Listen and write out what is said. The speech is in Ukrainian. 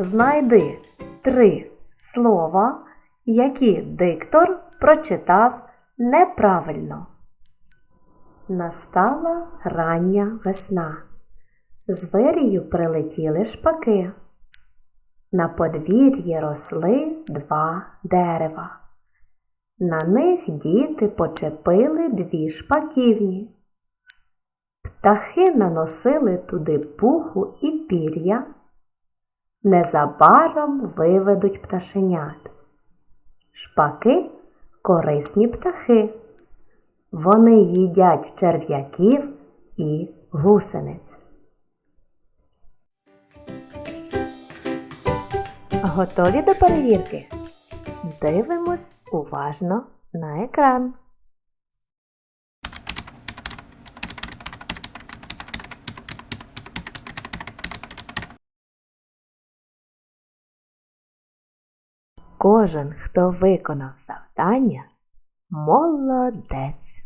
Знайди три слова, які диктор прочитав неправильно. Настала рання весна. З прилетіли шпаки. На подвір'ї росли два дерева. На них діти почепили дві шпаківні. Птахи наносили туди пуху і пір'я. Незабаром виведуть пташенят. Шпаки корисні птахи. Вони їдять черв'яків і гусениць. Готові до перевірки? Дивимось уважно на екран. Кожен, хто виконав завдання, молодець.